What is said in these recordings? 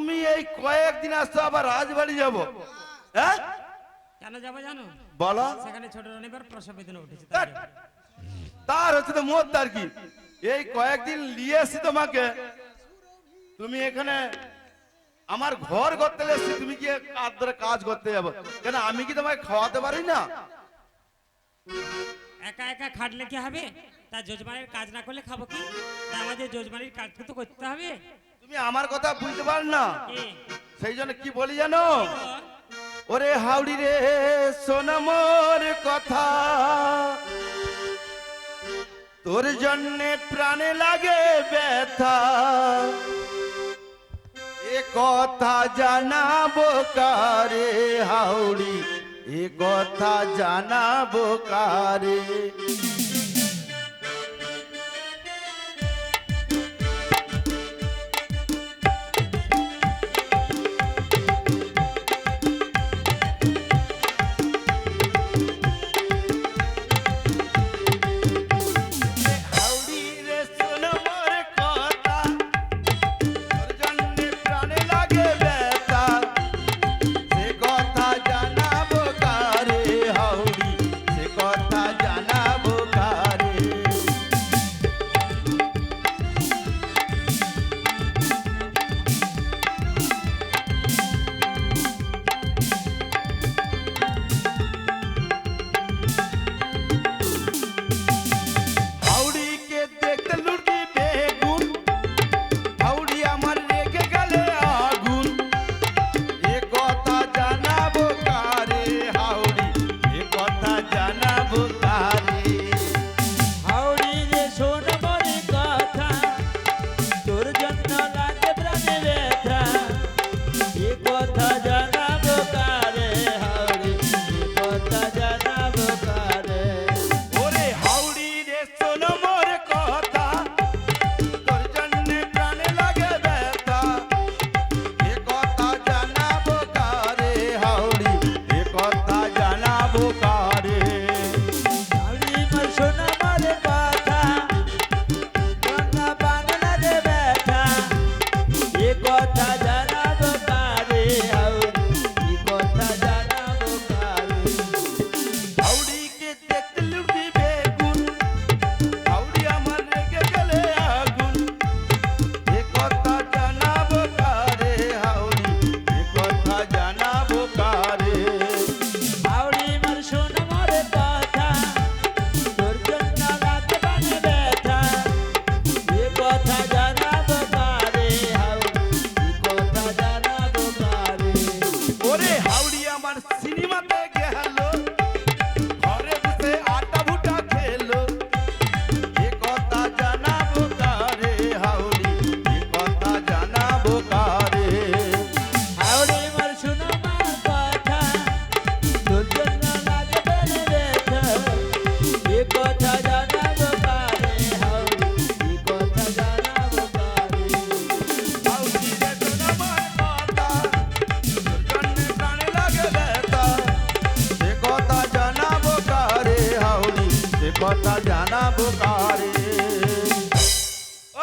তুমি এই কয়েকদিন আসছো আবার রাজবাড়ি যাব। হ্যাঁ? কেন যাব জানো? বলো। সেখানে ছোট রনিবার প্রসব বেদনা উঠেছে তার হচ্ছে তো মোট তার কি। এই কয়েকদিন নিয়ে এসছি তোমাকে। তুমি এখানে আমার ঘর করতে এসছি তুমি কি কাজ ধরে কাজ করতে যাব? কেন আমি কি তোমাকে খাওয়াতে পারি না? একা একা খাটলে কি হবে? তা যজমানের কাজ না করলে খাব কি? আমাদের যজমানের কাজকে তো করতে হবে। তুমি আমার কথা বুঝতে পার না। সেই জন্য কি বলি জানো? ওরে হাউড়ি রে সোনামোর কথা। তোর জন্যে প্রাণে লাগে ব্যথা। এ কথা জানাব কারে হাউড়ি? এ কথা জানাব কারে?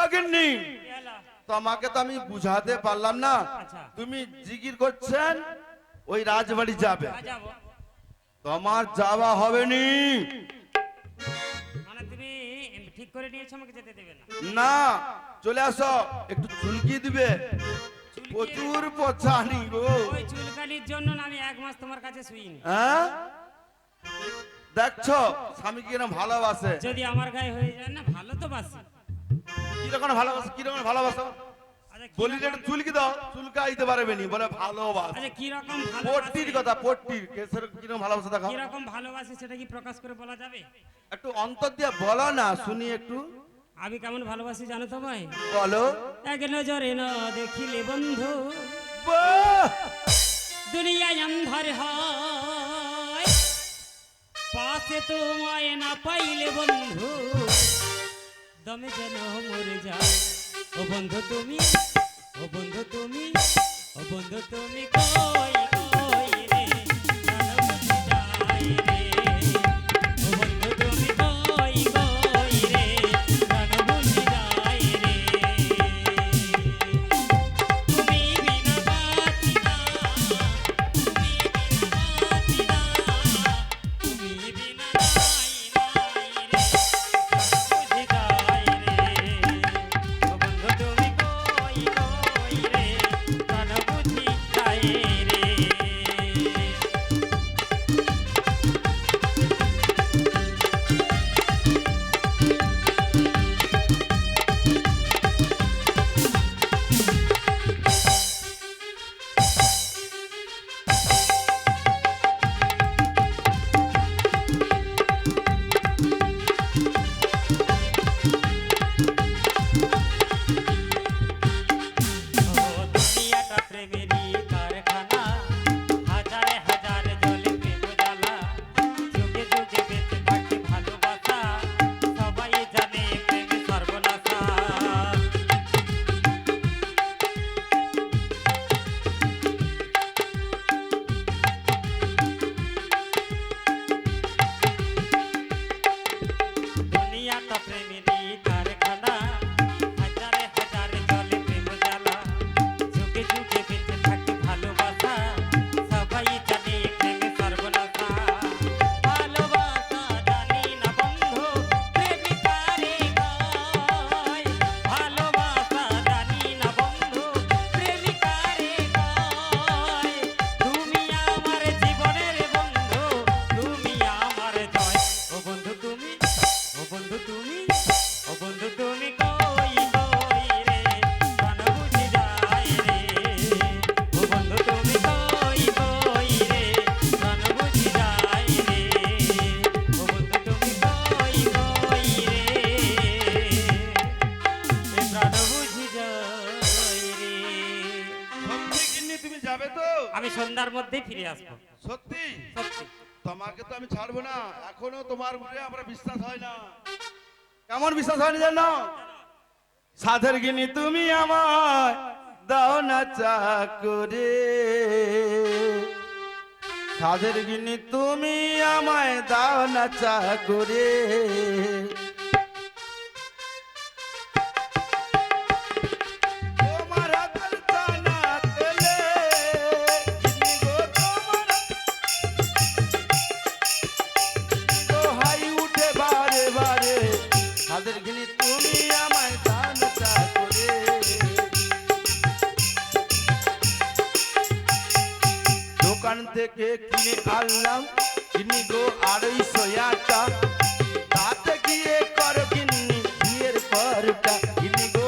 অগ্নি। তোমাকে তো আমি বুঝাতে পারলাম না। আচ্ছা। তুমি জিকির করছেন ওই রাজবাড়ি যাবে। তোমার যাওয়া হবে নি। মানে ঠিক করে নিয়েছো আমাকে যেতে দেবে না। না চলে আসো একটু চুলকি দিবে। প্রচুর পচানি গো। ওই চুলকানির জন্য না আমি এক মাস তোমার কাছে শুইনি। হ্যাঁ? দেখছ? স্বামী কীরকম ভালোবাসে? যদি আমার গায়ে হয়ে যায় না ভালো তো বাসি। কীরকম ভালোবাসে কীরকম ভালোবাসো? আচ্ছা বলি রকম- একটু চুলকি দাও চুলকাইতে পারবে নি বলে ভালোবাসে। আচ্ছা কি রকম পট্টির কথা পট্টির। কেসের কীরকম ভালোবাসা দেখাও। কি রকম ভালোবাসি সেটা কি প্রকাশ করে বলা যাবে? একটু অন্তর দিয়ে বলো না শুনি একটু। আমি কেমন ভালোবাসি জানো তোমায় বলো। এক নজরে না দেখিলে বন্ধু। বাহ! দুনিয়ায় অন্ধর হয়। পাশে তোমায় না পাইলে বন্ধু, দমে যেন মরে যায়। ও বন্ধু তুমি, ও বন্ধু তুমি, ও বন্ধু তুমি কই কই রে? যায় রে? যাবে তো? আমি সন্ধ্যার মধ্যেই ফিরে আসব। সত্যি? সত্যি। তোমাকে তো আমি ছাড়বো না। এখনও তোমার উপরে আমার বিশ্বাস হয় না। কেমন বিশ্বাস হয়নি জানো? সাধের গিনি তুমি আমার দাও না চা করে সাধের গিনি তুমি আমায় দাও না চা দোকান থেকে কিনে আনলাম। কিনি গো আড়াইশো আটা তাতে গিয়ে কর কিন্নি ঘিয়ের পরোটা। কিনি গো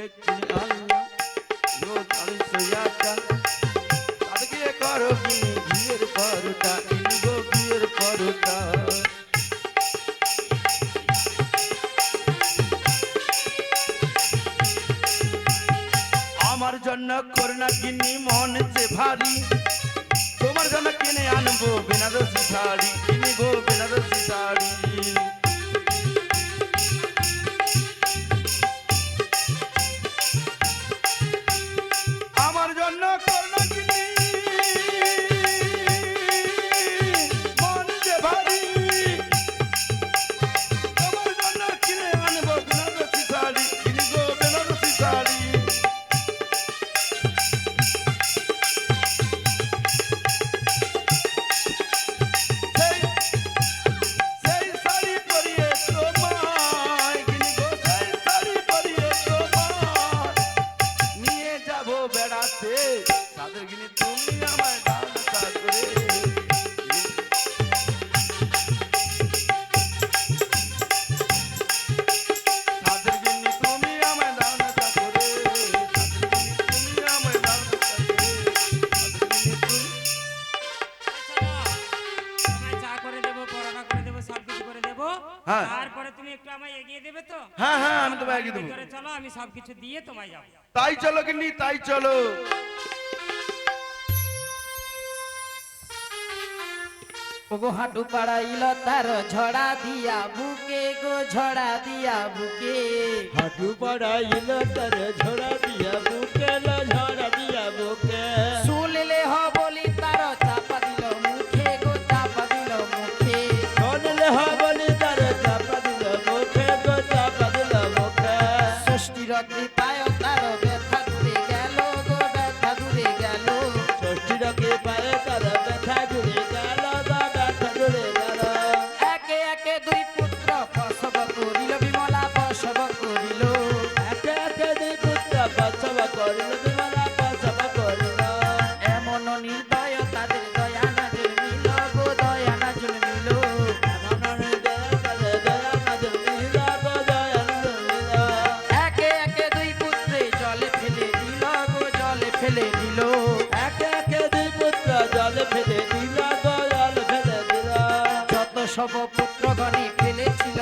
আমার জন্য করোনা কিনি, মন যে ভারী। তোমার জন্য কিনে আনব বেনারসি শাড়ি, কিনবো বেনারসি শাড়ি। তাদের গিনি তুমি আমায় তুমি একটু আমায় এগিয়ে দেবে তো? হ্যাঁ হ্যাঁ আমি তোমায় এগিয়ে দেবো। ভিতরে চলো আমি সব কিছু দিয়ে তোমায় যাব। তাই চলো কিন্নি তাই চলো। ওগো হাঁটু পাড়াইল তার ঝড়া দিয়া বুকে গো ঝড়া দিয়া বুকে। হাঁটু পাড়াইল তার ঝড়া দিয়া বুকে লো ঝড়া দিয়া বুকে। সব পুত্রগণে ফেলেছিল।